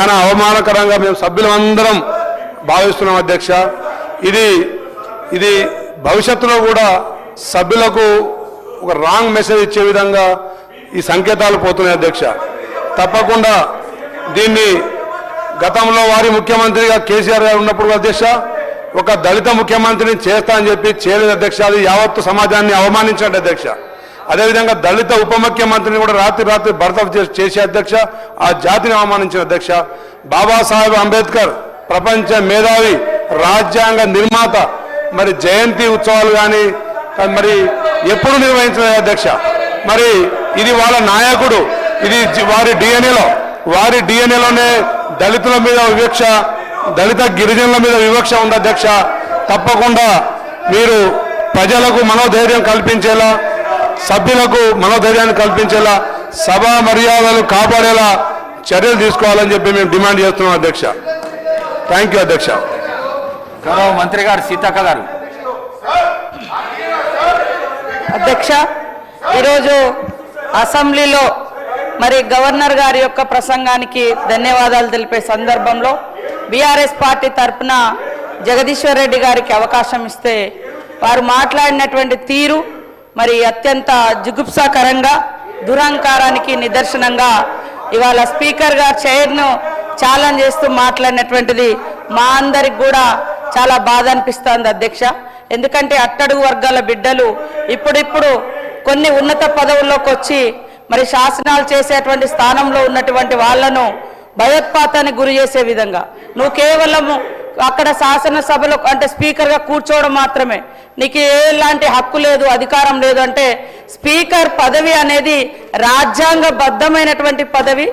చాలా అవమానకరంగా మేము సభ్యులందరం భావిస్తున్నాం అధ్యక్ష. ఇది ఇది భవిష్యత్తులో కూడా సభ్యులకు ఒక రాంగ్ మెసేజ్ ఇచ్చే విధంగా ఈ సంకేతాలు పోతున్నాయి అధ్యక్ష. తప్పకుండా దీన్ని గతంలో వారి ముఖ్యమంత్రిగా కేసీఆర్ గారు ఉన్నప్పుడు అధ్యక్ష ఒక దళిత ముఖ్యమంత్రిని చేస్తా అని చెప్పి చేయలేదు అధ్యక్ష. అది యావత్తు సమాజాన్ని అవమానించండి అధ్యక్ష. అదేవిధంగా దళిత ఉప ముఖ్యమంత్రిని కూడా రాత్రి రాత్రి భర్త చేసే అధ్యక్ష ఆ జాతిని అవమానించిన అధ్యక్ష బాబాసాహెబ్ అంబేద్కర్ ప్రపంచ మేధావి రాజ్యాంగ నిర్మాత మరి జయంతి ఉత్సవాలు కానీ మరి ఎప్పుడు నిర్వహించిన అధ్యక్ష. మరి ఇది వాళ్ళ నాయకుడు ఇది వారి డిఎన్ఏలో వారి డిఎన్ఏలోనే దళితుల మీద వివక్ష దళిత గిరిజనుల మీద వివక్ష ఉంది అధ్యక్ష. తప్పకుండా మీరు ప్రజలకు మనోధైర్యం కల్పించేలా సభ్యులకు మనోధైర్యాన్ని కల్పించేలా సభా మర్యాదలు కాపాడేలా చర్యలు తీసుకోవాలని చెప్పి మేము డిమాండ్ చేస్తున్నాం అధ్యక్ష. థ్యాంక్ యూ అధ్యక్ష. గౌరవ మంత్రి గారు సీతక్క గారు. అధ్యక్ష ఈరోజు అసెంబ్లీలో మరి గవర్నర్ గారి యొక్క ప్రసంగానికి ధన్యవాదాలు తెలిపే సందర్భంలో బీఆర్ఎస్ పార్టీ తరపున జగదీశ్వర్ రెడ్డి గారికి అవకాశం ఇస్తే వారు మాట్లాడినటువంటి తీరు మరి అత్యంత జుగుప్సాకరంగా దురహంకారానికి నిదర్శనంగా ఇవాళ స్పీకర్ గారు చైర్ను ఛాలెంజ్ చేస్తూ మాట్లాడినటువంటిది మా అందరికి కూడా చాలా బాధ అనిపిస్తోంది అధ్యక్ష. ఎందుకంటే అట్టడుగు వర్గాల బిడ్డలు ఇప్పుడిప్పుడు కొన్ని ఉన్నత పదవుల్లోకి వచ్చి మరి శాసనాలు చేసేటువంటి స్థానంలో ఉన్నటువంటి వాళ్ళను భయోత్పాతానికి గురి చేసే విధంగా. నువ్వు కేవలము అక్కడ శాసనసభలో అంటే స్పీకర్గా కూర్చోవడం మాత్రమే. నీకు ఎలాంటి హక్కు లేదు అధికారం లేదు అంటే స్పీకర్ పదవి అనేది రాజ్యాంగబద్ధమైనటువంటి పదవి.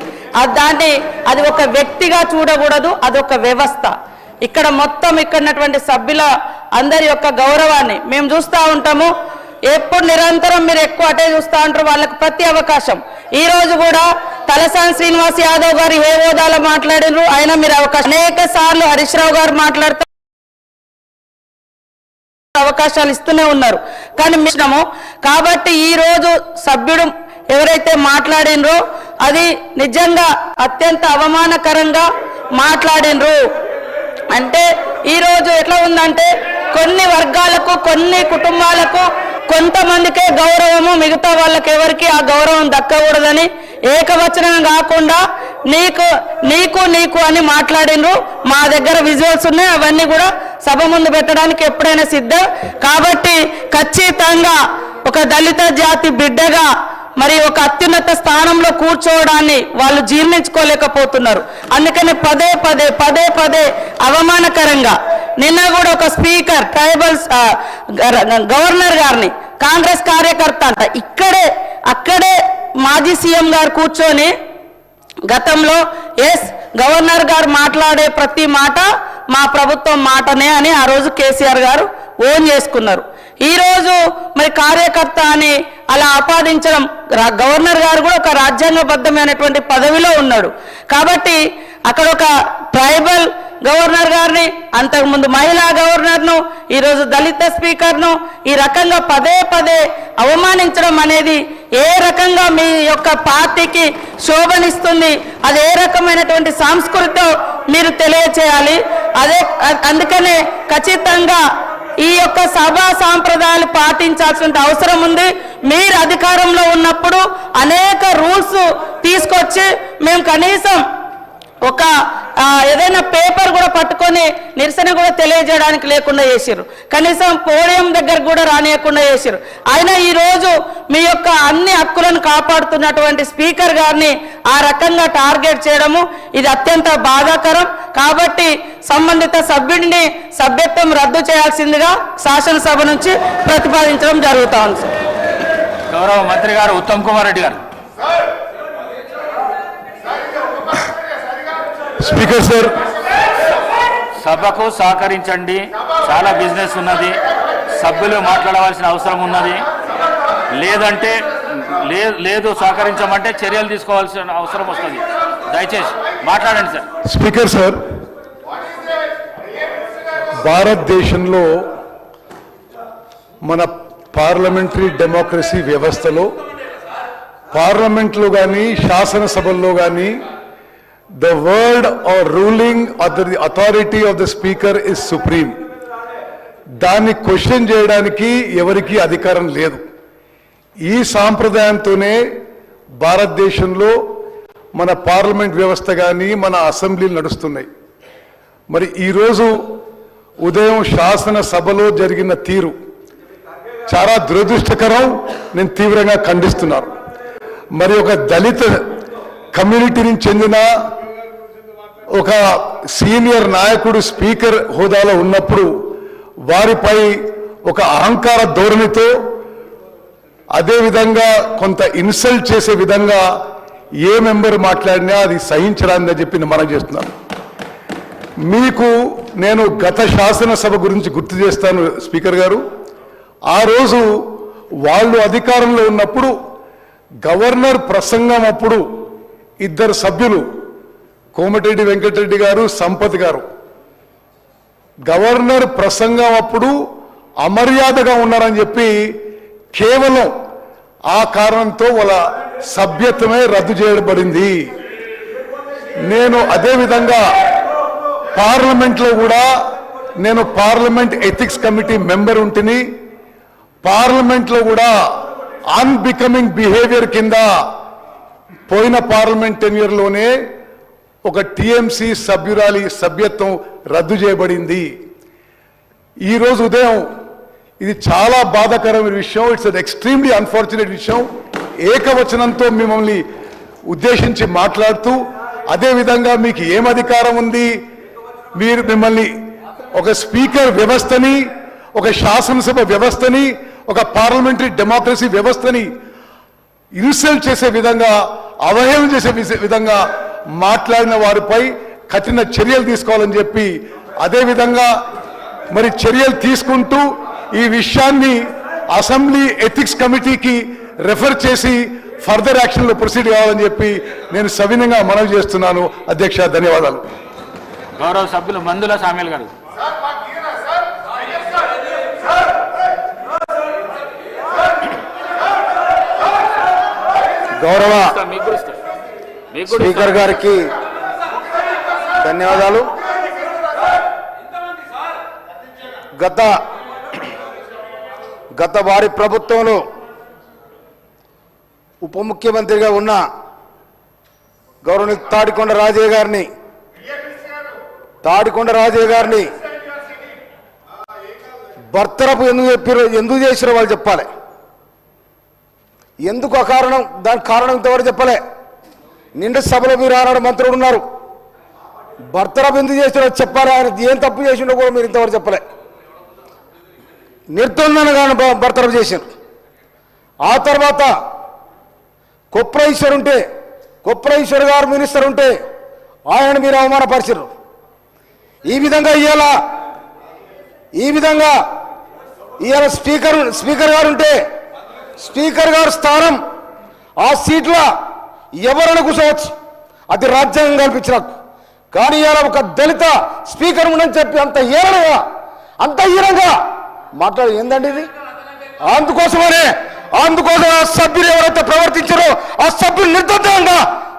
దాన్ని అది ఒక వ్యక్తిగా చూడకూడదు అది ఒక వ్యవస్థ. ఇక్కడ మొత్తం ఇక్కడ ఉన్నటువంటి సభ్యుల అందరి యొక్క గౌరవాన్ని మేము చూస్తూ ఉంటాము. ఎప్పుడు నిరంతరం మీరు ఎక్కువ అటే చూస్తూ ఉంటారు వాళ్ళకి ప్రతి అవకాశం. ఈ రోజు కూడా తలసాని శ్రీనివాస్ యాదవ్ గారు ఏ హోదాలో మాట్లాడినారు ఆయన మీరు అవకాశం అనేక సార్లు హరీష్ రావు గారు మాట్లాడుతూ అవకాశాలు ఇస్తూనే ఉన్నారు. కానీ మిశ్రము. కాబట్టి ఈ రోజు సభ్యుడు ఎవరైతే మాట్లాడినరో అది నిజంగా అత్యంత అవమానకరంగా మాట్లాడినరు అంటే ఈరోజు ఎట్లా ఉందంటే కొన్ని వర్గాలకు కొన్ని కుటుంబాలకు కొంతమందికే గౌరవము మిగతా వాళ్ళకి ఎవరికి ఆ గౌరవం దక్కకూడదని ఏకవచనం కాకుండా నీకు నీకు నీకు అని మాట్లాడినరు. మా దగ్గర విజువల్స్ ఉన్నాయి అవన్నీ కూడా సభ ముందు పెట్టడానికి ఎప్పుడైనా సిద్ధం. కాబట్టి ఖచ్చితంగా ఒక దళిత జాతి బిడ్డగా మరి ఒక అత్యున్నత స్థానంలో కూర్చోవడాన్ని వాళ్ళు జీర్ణించుకోలేకపోతున్నారు. అందుకని పదే పదే పదే పదే అవమానకరంగా నిన్న కూడా ఒక స్పీకర్ ట్రైబల్స్ గవర్నర్ గారిని కాంగ్రెస్ కార్యకర్త అంట ఇక్కడే అక్కడే మాజీ సీఎం గారు కూర్చొని గతంలో ఎస్ గవర్నర్ గారు మాట్లాడే ప్రతి మాట మా ప్రభుత్వం మాటనే అని ఆ రోజు కేసీఆర్ గారు ఓన్ చేసుకున్నారు. ఈ రోజు మరి కార్యకర్త అని అలా ఆపాదించడం గవర్నర్ గారు కూడా ఒక రాజ్యాంగబద్ధమైనటువంటి పదవిలో ఉన్నాడు. కాబట్టి అక్కడ ఒక ట్రైబల్ గవర్నర్ గారిని అంతకుముందు మహిళా గవర్నర్ను ఈరోజు దళిత స్పీకర్ను ఈ రకంగా పదే పదే అవమానించడం అనేది ఏ రకంగా మీ యొక్క పార్టీకి శోభనిస్తుంది అది ఏ రకమైనటువంటి సంస్కృతితో మీరు తెలియచేయాలి. అదే అందుకనే ఖచ్చితంగా ఈ యొక్క సభా సాంప్రదాయాలు పాటించాల్సిన అవసరం ఉంది. మీరు అధికారంలో ఉన్నప్పుడు అనేక రూల్స్ తీసుకొచ్చి మేము కనీసం ఒక ఏదైనా పేపర్ కూడా పట్టుకొని నిరసన కూడా తెలియజేయడానికి లేకుండా చేసారు కనీసం పోడియం దగ్గర కూడా రానియకుండా చేసిర్రు. అయినా ఈ రోజు మీ యొక్క అన్ని హక్కులను కాపాడుతున్నటువంటి స్పీకర్ గారిని ఆ రకంగా టార్గెట్ చేయడము ఇది అత్యంత బాధాకరం. కాబట్టి సంబంధిత సభ్యుడిని సభ్యత్వం రద్దు చేయాల్సిందిగా శాసనసభ నుంచి ప్రతిపాదించడం జరుగుతూ ఉంది గౌరవ మంత్రి గారు ఉత్తమ్ కుమార్ రెడ్డి గారు. Speaker sir. సభకు సహకరించండి. చాలా బిజినెస్ ఉన్నది. సభ్యులు మాట్లాడవలసిన అవసరం ఉన్నది. లేదంటే లేదు సహకరించమంటే చర్యలు తీసుకోవాల్సిన అవసరం వస్తుంది. దయచేసి మాట్లాడండి సార్. స్పీకర్ సార్ భారతదేశంలో మన పార్లమెంటరీ డెమోక్రసీ వ్యవస్థలో పార్లమెంట్లో కానీ శాసనసభల్లో కానీ the word or ruling or the authority of the speaker is supreme. దాన్ని క్వశ్చన్ చేయడానికి ఎవరికీ అధికారం లేదు. ఈ సాంప్రదాయంతోనే భారతదేశంలో మన పార్లమెంట్ వ్యవస్థ కానీ మన అసెంబ్లీలు నడుస్తున్నాయి. మరి ఈరోజు ఉదయం శాసనసభలో జరిగిన తీరు చాలా దురదృష్టకరం నేను తీవ్రంగా ఖండిస్తున్నాను. మరి ఒక దళిత కమ్యూనిటీని చెందిన ఒక సీనియర్ నాయకుడు స్పీకర్ హోదాలో ఉన్నప్పుడు వారిపై ఒక అహంకార ధోరణితో అదేవిధంగా కొంత ఇన్సల్ట్ చేసే విధంగా ఏ మెంబర్ మాట్లాడినా అది సహించరాదని చెప్పి మనం చేస్తున్నాను. మీకు నేను గత శాసనసభ గురించి గుర్తు చేస్తాను స్పీకర్ గారు. ఆ రోజు వాళ్ళు అధికారంలో ఉన్నప్పుడు గవర్నర్ ప్రసంగం అప్పుడు ఇద్దరు సభ్యులు కోమటిరెడ్డి వెంకటరెడ్డి గారు సంపత్ గారు. గవర్నర్ ప్రసంగం అప్పుడు అమర్యాదగా ఉన్నారని చెప్పి కేవలం ఆ కారణంతో వాళ్ళ సభ్యత్వమే రద్దు చేయబడింది. నేను అదే విధంగా పార్లమెంట్లో కూడా నేను పార్లమెంట్ ఎథిక్స్ కమిటీ మెంబర్ ఉంటిని పార్లమెంట్లో కూడా అన్బికమింగ్ బిహేవియర్ కింద పోయిన పార్లమెంట్ టెన్యూర్లోనే ఒక టీఎంసీ సభ్యురాలి సభ్యత్వం రద్దు చేయబడింది. ఈరోజు ఉదయం ఇది చాలా బాధాకరమైన విషయం ఇట్స్ అన్ ఎక్స్ట్రీమ్లీ అన్ఫార్చునేట్ విషయం. ఏకవచనంతో మిమ్మల్ని ఉద్దేశించి మాట్లాడుతూ అదేవిధంగా మీకు ఏం అధికారం ఉంది? మీరు మిమ్మల్ని ఒక స్పీకర్ వ్యవస్థని ఒక శాసనసభ వ్యవస్థని ఒక పార్లమెంటరీ డెమోక్రసీ వ్యవస్థని ఇన్సల్ట్ చేసే విధంగా అవహేళన చేసే విధంగా మాట్లాడిన వారిపై కఠిన చర్యలు తీసుకోవాలని చెప్పి అదేవిధంగా మరి చర్యలు తీసుకుంటూ ఈ విషయాన్ని అసెంబ్లీ ఎథిక్స్ కమిటీకి రెఫర్ చేసి ఫర్దర్ యాక్షన్లో ప్రొసీడ్ కావాలని చెప్పి నేను సవినంగా మనవి చేస్తున్నాను. అధ్యక్ష ధన్యవాదాలు. గౌరవ సభ్యులు మందుల సామ్యుల్ గారు. గౌరవ మీకు కూడా ఇస్తా. మీకు కూడా స్పీకర్. గారికి ధన్యవాదాలు. గత గత వారి ప్రభుత్వంలో ఉప ముఖ్యమంత్రిగా ఉన్న గౌరవ తాడికొండ రాజయ్య గారిని తాడికొండ రాజయ్య గారిని భర్తరపు ఎందుకు చెప్పారో ఎందుకు చేసిరో వాళ్ళు చెప్పాలి. ఎందుకు ఆ కారణం దానికి కారణం ఇంతవరకు చెప్పలే. నిండు సభలో మీరు ఆనాడు మంత్రులు ఉన్నారు. భర్తరపు ఎందుకు చేసిరో చెప్పారు ఆయన ఏం తప్పు చేసిండో కూడా మీరు ఇంతవరకు చెప్పలే. నిర్దొందనగాను భర్తరపు చేశారు. ఆ తర్వాత కొప్రైశ్వర్ ఉంటే కొప్రైశ్వర్ గారు మినిస్టర్ ఉంటే ఆయన మీరు అవమానపరిచారు ఈ విధంగా ఇవాళ ఈ విధంగా ఇవాళ స్పీకర్ స్పీకర్ గారు ఉంటే స్పీకర్ గారు స్థానం ఆ సీట్లో ఎవరైనా కూర్చోవచ్చు? అది రాజ్యాంగం కల్పించిన కానీ ఇలా ఒక దళిత స్పీకర్ ఉండని చెప్పి అంత ఏరగా అంత ఈరంగా మాట్లాడు ఏందండి ఇది? అందుకోసమనే అందుకోసం ఆ సభ్యులు ఎవరైతే ప్రవర్తించారో ఆ సభ్యులు నిర్బంధంగా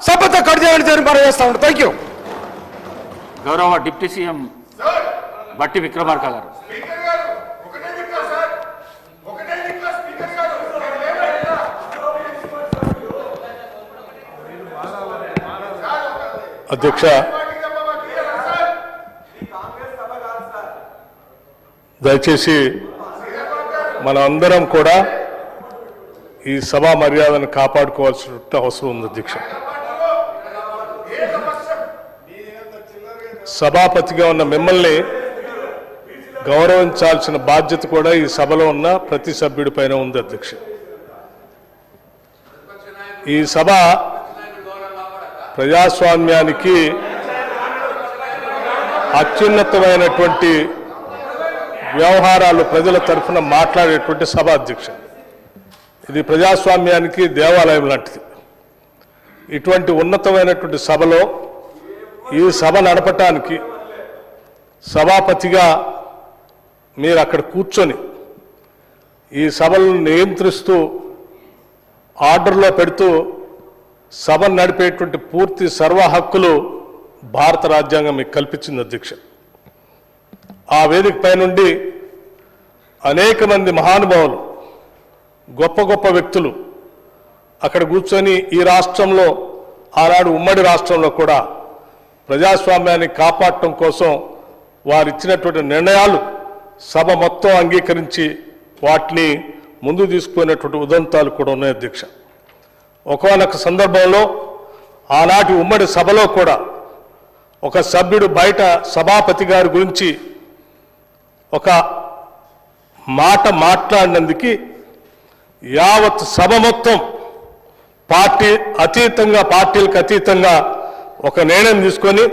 సభ్యత కట్ చేయాలని చెప్పి మనం చేస్తా ఉంటాం థ్యాంక్ యూ గౌరవ డిప్యూటీ సీఎం బట్టి విక్రమార్క గారు. అధ్యక్ష. దయచేసి మన అందరం కూడా ఈ సభా మర్యాదను కాపాడుకోవాల్సిన అవసరం ఉంది అధ్యక్ష. సభాపతిగా ఉన్న మిమ్మల్ని గౌరవించాల్సిన బాధ్యత కూడా ఈ సభలో ఉన్న ప్రతి సభ్యుడి పైన ఉంది అధ్యక్ష. ఈ సభ ప్రజాస్వామ్యానికి అత్యున్నతమైనటువంటి వ్యవహారాలు ప్రజల తరఫున మాట్లాడేటువంటి సభ అధ్యక్ష ఇది ప్రజాస్వామ్యానికి దేవాలయం లాంటిది. ఇటువంటి ఉన్నతమైనటువంటి సభలో ఈ సభ నడపటానికి సభాపతిగా మీరు అక్కడ కూర్చొని ఈ సభలను నియంత్రిస్తూ ఆర్డర్లో పెడుతూ సభను నడిపేటువంటి పూర్తి సర్వ హక్కులు భారత రాజ్యాంగం మీకు కల్పించింది అధ్యక్ష. ఆ వేదిక పైనుండి అనేక మంది మహానుభావులు గొప్ప గొప్ప వ్యక్తులు అక్కడ కూర్చొని ఈ రాష్ట్రంలో ఆనాడు ఉమ్మడి రాష్ట్రంలో కూడా ప్రజాస్వామ్యాన్ని కాపాడటం కోసం వారు ఇచ్చినటువంటి నిర్ణయాలు సభ మొత్తం అంగీకరించి వాటిని ముందు తీసుకునేటువంటి ఉదంతాలు కూడా ఉన్నాయి అధ్యక్ష. ఒకనొక సందర్భంలో ఆనాటి ఉమ్మడి సభలో కూడా ఒక సభ్యుడు బయట సభాపతి గారి గురించి ఒక మాట మాట్లాడినందుకు యావత్ సభ మొత్తం పార్టీ అతీతంగా పార్టీలకు అతీతంగా ఒక నిర్ణయం తీసుకొని